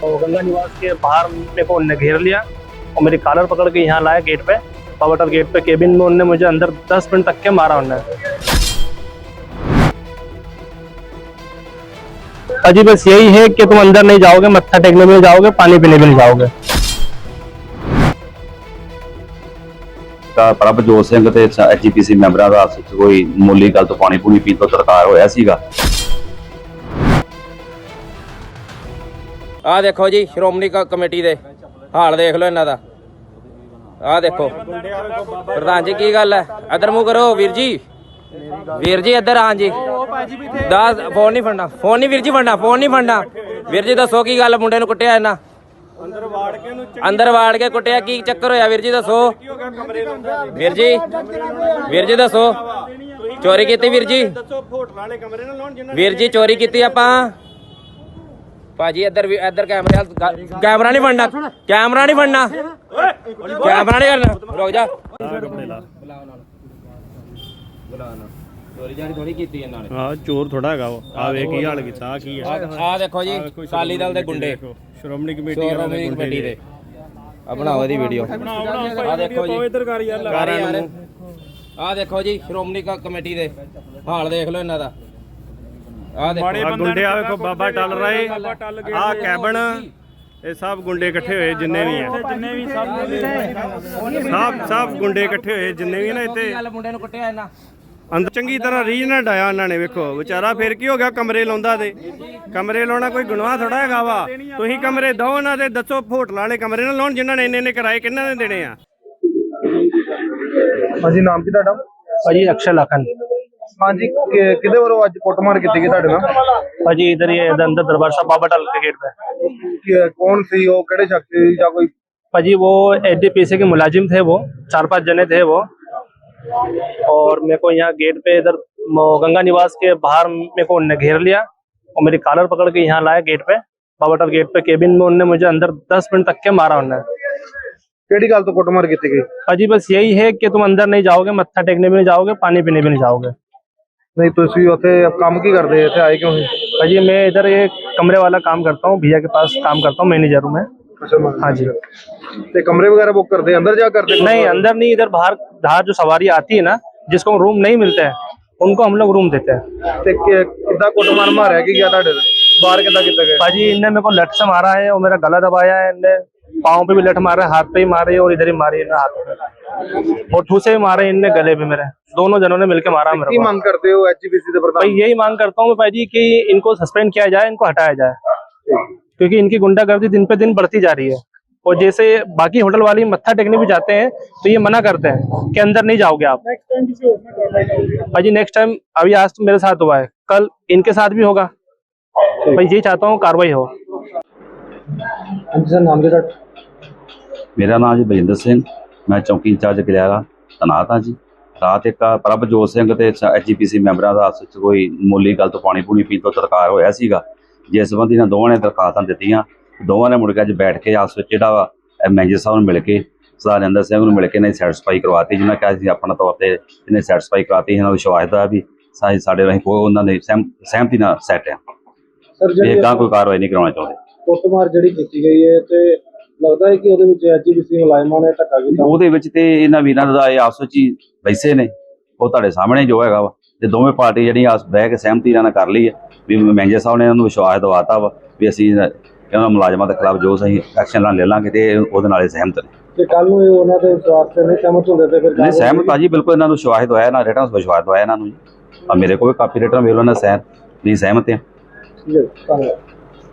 तो गंगा निवास के बाहर मेरे को उनने घेर लिया और मेरी कॉलर पकड़ के यहाँ लाया गेट पे पावटर गेट पे केबिन में उनने मुझे अंदर दस मिनट तक के मारा उनने अजी बस यही है कि तुम अंदर नहीं जाओगे मत्था टेकने भी नहीं जाओगे पानी पीने भी नहीं जाओगे ਤਾਂ ਪ੍ਰਭਜੋਤ ਸਿੰਘ ਤੇ ਐਚਪੀਸੀ ਮੈਂਬਰਾਂ ਦਾ ਆਪਸ ਵਿੱਚ ਕੋਈ ਮੂਲੀ ਗੱਲ ਤੋਂ ਪਾਣੀ ਪੂਣੀ ਪੀਣ ਤੋਂ ਤਰਕਾਰ ਹੋਇਆ ਸੀਗਾ ਆਹ ਦੇਖੋ ਜੀ, ਸ਼੍ਰੋਮਣੀ ਕ- ਕਮੇਟੀ ਦੇ ਹਾਲ ਦੇਖ ਲਓ ਇਹਨਾਂ ਦਾ। ਆਹ ਦੇਖੋ। ਪ੍ਰਧਾਨ ਜੀ, ਕੀ ਗੱਲ ਹੈ? ਇੱਧਰ ਮੂੰਹ ਕਰੋ, ਵੀਰ ਜੀ। ਵੀਰ ਜੀ, ਇੱਧਰ ਆਂ ਜੀ। ਦੱਸ, ਫੋਨ ਨਹੀਂ ਫੜਨਾ, ਫੋਨ ਨਹੀਂ ਵੀਰ ਜੀ ਫੜਨਾ, ਫੋਨ ਨਹੀਂ ਫੜਨਾ। ਵੀਰ ਜੀ, ਦੱਸੋ ਕੀ ਗੱਲ, ਮੁੰਡੇ ਨੂੰ ਕੁੱਟਿਆ ਇਹਨਾਂ? ਅੰਦਰ ਵਾੜ ਕੇ ਅੰਦਰ ਵਾੜ ਕੇ ਕੁੱਟਿਆ, ਕੀ ਚੱਕਰ ਹੋਇਆ? ਵੀਰ ਜੀ, ਦੱਸੋ। ਵੀਰ ਜੀ ਵੀਰ ਜੀ, ਦੱਸੋ। ਚੋਰੀ ਕੀਤੀ, ਵੀਰ ਜੀ? ਵੀਰ ਜੀ, ਚੋਰੀ ਕੀਤੀ ਆਪਾਂ? ਭਾਜੀ ਇੱਧਰ ਵੀ ਇੱਧਰ ਕੈਮਰੇ ਵੱਲ ਗਾ- ਕੈਮਰਾ ਨਹੀਂ ਫੜਨਾ ਕੈਮਰਾ ਨਹੀਂ ਫੜਨਾ ਕੈਮਰਾ ਨਹੀਂ ਕਰਨਾ ਰੁਕ ਜਾ। ਚੋਰੀ ਜਾਰੀ ਥੋੜੀ ਕੀਤੀ ਇਹਨਾਂ ਨੇ ਹਾਂ ਚੋਰ ਥੋੜਾ ਹੈਗਾ ਉਹ। ਆ ਵੇਖ ਕੀ ਹਾਲ ਕੀਤਾ ਆਹ ਕੀ ਹੈ ਆ ਦੇਖੋ ਜੀ ਅਕਾਲੀ ਦਲ ਦੇ ਗੁੰਡੇ। ਸ਼੍ਰੋਮਣੀ ਕਮੇਟੀ ਵਾਲਿਆਂ ਦੇ ਸ਼੍ਰੋਮਣੀ ਗੁੰਡੇ ਕਮੇਟੀ ਦੇ। ਆ ਬਣਾਓ ਇਹਦੀ ਵੀਡੀਓ ਆ ਦੇਖੋ ਜੀ। ਇੱਧਰ ਕਰ ਯਾਰ। ਕਰ ਯਾਰ। ਆ ਦੇਖੋ ਜੀ ਸ਼੍ਰੋਮਣੀ ਕ- ਕਮੇਟੀ ਦੇ। ਹਾਲ ਦੇਖ ਲਓ ਇਹਨਾਂ ਦਾ। ਆ ਦੇਖੋ ਬੰਦੇ ਗੁੰਡੇ ਆ ਵੇਖੋ ਬਾਬਾ ਟੱਲ ਰਾਏ ਆ ਕੈਬਨ ਇਹ ਸਭ ਗੁੰਡੇ ਇਕੱਠੇ ਹੋਏ ਜਿੰਨੇ ਵੀ ਆ। ਜਿੰਨੇ ਵੀ ਸਭ ਸਭ ਸਭ ਗੁੰਡੇ ਇਕੱਠੇ ਹੋਏ ਜਿੰਨੇ ਵੀ ਨਾ ਇੱਥੇ। ਮੁੰਡੇ ਨੂੰ ਕੁੱਟਿਆ ਇਹਨਾਂ। ਅੰਦਰ ਚੰਗੀ ਤਰ੍ਹਾਂ ਰੀਝ ਨਾਲ ਡਾਇਆ ਉਹਨਾਂ ਨੇ ਵੇਖੋ। ਵਿਚਾਰਾ ਫੇਰ ਕੀ ਹੋ ਗਿਆ? ਕਮਰੇ ਲਾਉਂਦਾ ਤੇ। ਕਮਰੇ ਲਾਉਣਾ ਕੋਈ ਗੁਨਾਹ ਥੋੜਾ ਹੈਗਾ ਵਾ। ਤੁਸੀਂ ਕਮਰੇ ਦੋ ਇਹਨਾਂ ਦੇ ਦੱਸੋ ਹੋਟਲਾਂ ਵਾਲੇ ਕਮਰੇ ਨਾ ਲਾਉਣ ਜਿਨ੍ਹਾਂ ਨੇ ਇੰਨੇ ਇੰਨੇ ਕਿਰਾਏ ਕਿੰਨਾ ਦੇਣੇ ਆ? ਭਾਜੀ ਨਾਮ ਕੀ ਤੁਹਾਡਾ? ਭਾਜੀ ਅਕਸ਼ਲ ਲਖਨ। ਹਾਂਜੀ ਕਿ- ਕਿਹਦੇ ਵੱਲੋਂ ਅੱਜ ਕੁੱਟਮਾਰ ਕੀਤੀ ਗਈ ਤੁਹਾਡੇ ਨਾਲ अजी इधर ये इधर अंदर दरबार साहब बाबा टल के गेट पे ਕਿ- ਕੌਣ ਸੀ ਉਹ ਕਿਹੜੇ ਸ਼ਖਸ ਸੀ ਜਾਂ ਕੋਈ अजी वो एचडीपीसी के मुलाजिम थे वो चार पांच जने थे वो और मेरे को यहाँ गेट पे इधर म- गंगा निवास के बाहर मेरे को उनने घेर लिया और मेरी कॉलर पकड़ के यहाँ लाया गेट पे बाबाटल गेट पे केबिन में उनने मुझे अंदर दस मिनट तक के मारा उनने ਕਿਹੜੀ ਗੱਲ ਤੋਂ ਕੁੱਟਮਾਰ ਕੀਤੀ ਗਈ अजी बस यही है कि तुम अंदर नहीं जाओगे मत्था टेकने भी नहीं जाओगे पानी पीने भी नहीं जाओगे नहीं तो इसी होते अब काम की करते थे आए क्यों भाजी मैं इधर ये कमरे वाला काम करता हूँ भैया के पास काम करता हूँ मैनेजर हूँ अच्छा, मैं। हाँ जी। तो कमरे वगैरह बुक करते हैं अंदर जा करते नहीं अंदर नहीं इधर बाहर बाहर जो सवारी आती है ना जिसको रूम नहीं मिलता है उनको हम लोग रूम देते हैं। तो कितना कोट मार है बाहर कितना कितना भाजी इनने मेरे को लठ से मारा है और मेरा गला दबाया है इनने पाँव पे भी लठ मारा है हाथ पे ही मारे और इधर ही मारे हाथ पे। और ठूसे भी मारे इनने गले भी मेरे। दोनों जनों ने मिलकर मारा मेरे मांग करते हो भाई यही मांग करता हूँ भाई जी की इनको सस्पेंड किया जाए इनको हटाया जाए। क्योंकि इनकी गुंडागर्दी दिन पे दिन बढ़ती जा रही है। और जैसे बाकी होटल वाले मत्था टेकने भी जाते हैं तो ये मना करते हैं कि अंदर नहीं जाओगे आप। भाई नेक्स्ट टाइम अभी आज तो मेरे साथ हुआ है। कल इनके साथ भी होगा। भाई ये चाहता हूँ कार्रवाई हो। नाम मेरा नाम है बजेंद्र सिंह। ਮੈਂ ਚੌਕੀ ਇੰਚਾਰਜ ਗਲਿਆਰਾ ਤਨਾਤ ਹਾਂ ਜੀ। ਰਾਤ ਇੱਕ ਪ੍ਰਭਜੋਤ ਸਿੰਘ ਤੇ ਐਚਪੀਸੀ ਮੈਂਬਰਾਂ ਦਾ ਆਪਸ ਵਿੱਚ ਕੋਈ ਮੂਲੀ ਗੱਲ ਤੋਂ ਪਾਣੀ ਪੂਣੀ ਪੀਣ ਤੋਂ ਤਰਕਾਰ ਹੋਇਆ ਸੀਗਾ। ਜਿਸ ਸੰਬੰਧੀ ਨਾਲ ਦੋਵਾਂ ਨੇ ਦਰਖਾਸਤਾਂ ਦਿੱਤੀਆਂ। ਦੋਵਾਂ ਨੇ ਮੁੜ ਕੇ ਅੱਜ ਬੈਠ ਕੇ ਆਪਸ ਵਿੱਚ ਜਿਹੜਾ ਵਾ ਮੈਨੇਜਰ ਸਾਹਿਬ ਨੂੰ ਮਿਲ ਕੇ ਸਰਦਾਰ ਨਰਿੰਦਰ ਸਿੰਘ ਨੂੰ ਮਿਲ ਕੇ ਨੇ ਸੈਟੀਸਫਾਈ ਕਰਵਾਤੀ ਜਿਹਨਾਂ ਕਿਹਾ ਸੀ ਆਪਣਾ ਤੌਰ ਤੇ ਇਹਨੇ ਸੈਟੀਸਫਾਈ ਕਰਵਾਤੀ ਇਹਨਾਂ ਨੂੰ ਵਿਸ਼ਵਾਸ ਦਾ ਵੀ ਸਾਡੇ ਸਾਡੇ ਰਾਹੀਂ ਕੋਈ ਉਹਨਾਂ ਦੇ ਸਹਿਮ- ਸਹਿਮਤੀ ਨਾਲ ਸੈਟ ਆ। ਸਰ ਇਹ ਗਾਂ ਕੋਈ ਕਾਰਵਾਈ ਨਹੀਂ ਕਰਾਉਣਾ ਚਾਹੁੰਦੇ। ਕੁੱਟਮਾਰ ਜਿਹੜੀ ਕੀਤੀ ਗਈ ਹੈ ਤੇ ਲੱਗਦਾ ਹੈ ਕਿ ਉਹਦੇ ਵਿੱਚ ਐਚਪੀਸੀ ਮੁਲਾਜ਼ਮਾਂ ਨੇ ਧੱਕਾ ਕੀਤਾ। ਉਹਦੇ ਵਿੱਚ ਤੇ ਇਹਨਾਂ ਵੀਰਾਂ ਦਾ ਇਹ ਆਪਸ ਵਿੱਚ ਹੀ ਵੈਸੇ ਨੇ। ਉਹ ਤੁਹਾਡੇ ਸਾਹਮਣੇ ਜੋ ਹੈਗਾ ਵਾ। ਤੇ ਦੋਵੇਂ ਪਾਰਟੀ ਜਿਹੜੀਆਂ ਆਪਸ ਬਹਿ ਕੇ ਸਹਿਮਤੀ ਨਾਲ ਕਰ ਲਈ ਹੈ ਵੀ ਮੈਨੇਜਰ ਸਾਹਿਬ ਨੇ ਇਹਨਾਂ ਨੂੰ ਵਿਸ਼ਵਾਸ ਦਿਵਾਤਾ ਵਾ ਵੀ ਅਸੀਂ ਇਹਨਾਂ ਮੁਲਾਜ਼ਮਾਂ ਦੇ ਖਿਲਾਫ ਜੋ ਸਹੀ ਐਕਸ਼ਨ ਲੈ ਲਾਂਗੇ ਤੇ ਉਹਦੇ ਨਾਲ ਸਹਿਮਤ ਨੇ। ਤੇ ਕੱਲ ਨੂੰ ਉਹਨਾਂ ਦੇ ਵਿਸ਼ਵਾਸ ਤੇ ਨਹੀਂ ਸਹਿਮਤ ਹੁੰਦੇ ਤੇ ਫਿਰ ਨਹੀਂ ਸਹਿਮਤ ਆ ਜੀ ਬਿਲਕੁਲ ਇਹਨਾਂ ਨੂੰ ਵਿਸ਼ਵਾਸ ਦਵਾਇਆ ਨਾ ਰਿਟਰਨ ਵਿਸ਼ਵਾਸ ਦਵਾਇਆ ਇਹਨਾਂ ਨੂੰ ਜੀ। ਆ ਮੇਰੇ ਕੋਲ ਵੀ ਕਾਪੀ ਰਿਟਰਨ ਵੇਖ ਲਓ ਨਾ ਸਹਿਮ ਵੀ ਸਹਿਮਤ ਆ। ਠੀਕ ਹੈ ਧੰਨਵਾਦ।